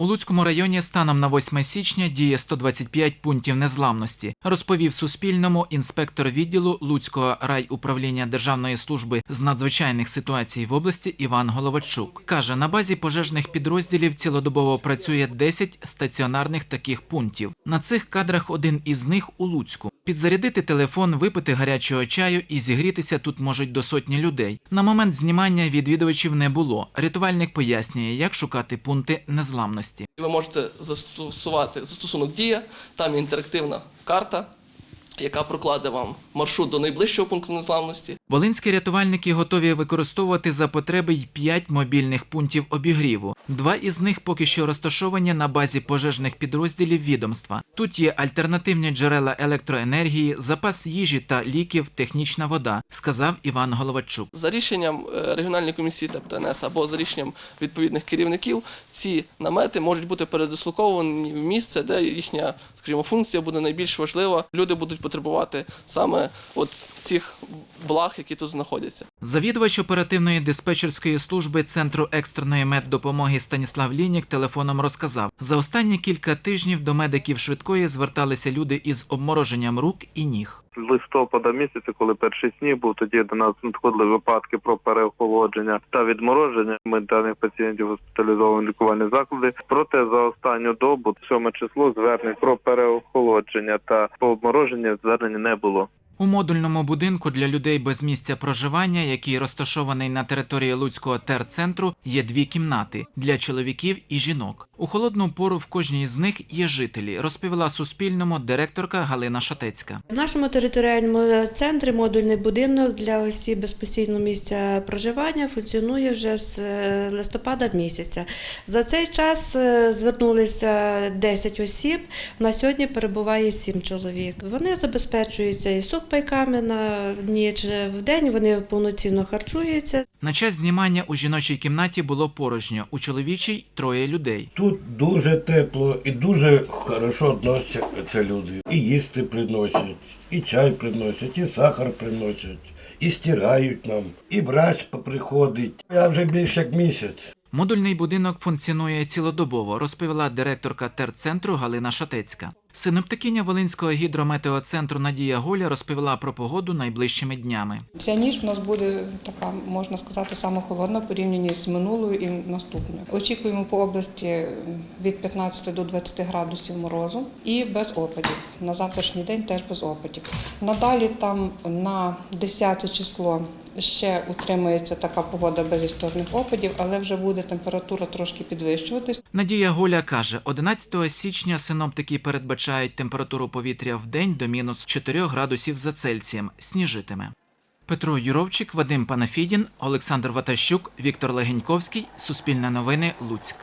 У Луцькому районі станом на 8 січня діє 125 пунктів незламності, розповів Суспільному інспектор відділу Луцького райуправління Державної служби з надзвичайних ситуацій в області Іван Головачук. Каже, на базі пожежних підрозділів цілодобово працює 10 стаціонарних таких пунктів. На цих кадрах один із них у Луцьку. Підзарядити телефон, випити гарячого чаю і зігрітися тут можуть до сотні людей. На момент знімання відвідувачів не було. Рятувальник пояснює, як шукати пункти незламності. Ви можете застосувати застосунок Дія, там інтерактивна карта, яка прокладе вам маршрут до найближчого пункту незламності. Волинські рятувальники готові використовувати за потреби й 5 мобільних пунктів обігріву. Два із них поки що розташовані на базі пожежних підрозділів відомства. Тут є альтернативні джерела електроенергії, запас їжі та ліків, технічна вода, сказав Іван Головачук. За рішенням е, регіональної комісії ТЕП-ТНС або за рішенням відповідних керівників, ці намети можуть бути передислоковані в місце, де їхня, скажімо, функція буде найбільш важлива. Люди будуть потребувати саме от цих благ, які тут знаходяться. Завідувач оперативної диспетчерської служби Центру екстреної меддопомоги Станіслав Лінік телефоном розказав: за останні кілька тижнів до медиків швидкої зверталися люди із обмороженням рук і ніг. Листопада місяця, коли перший сніг був, тоді до нас надходили випадки про переохолодження та відмороження. Ми даних пацієнтів госпіталізовуємо лікувальні заклади. Проте за останню добу, 7 число, звернень про переохолодження та обмороження звернень не було. У модульному будинку для людей без місця проживання, який розташований на території Луцького терцентру, є дві кімнати для чоловіків і жінок. У холодну пору в кожній з них є жителі, розповіла Суспільному директорка Галина Шатецька. В нашому територіальному центрі модульний будинок для осіб без постійного місця проживання функціонує вже з е, листопада місяця. За цей час е, звернулися 10 осіб. На сьогодні перебуває 7 чоловік. Вони забезпечуються і сухпайками на ніч. В день вони повноцінно харчуються. На час знімання у жіночій кімнаті було порожньо, у чоловічій троє людей. Тут дуже тепло і дуже хорошо відносяться люди. І їсти приносять, і чай приносять, і сахар приносять, і стирають нам, і врач приходить. Я вже більше як місяць. Модульний будинок функціонує цілодобово, розповіла директорка терцентру Галина Шатецька. Синоптикиня Волинського гідрометеоцентру Надія Голя розповіла про погоду найближчими днями. Ця ніч в нас буде така, можна сказати, саме холодна порівняно з минулою і наступною. Очікуємо по області від 15 до 20 градусів морозу і без опадів. На завтрашній день теж без опадів. Надалі там на 10 число ще утримується така погода без історних опадів, але вже буде температура трошки підвищуватись. Надія Голя каже, 11 січня синоптики передбачають температуру повітря в день до мінус 4 градусів за Цельсієм. Сніжитиме. Петро Юровчик, Вадим Панафідін, Олександр Ватащук, Віктор Легеньковський. Суспільне новини. Луцьк.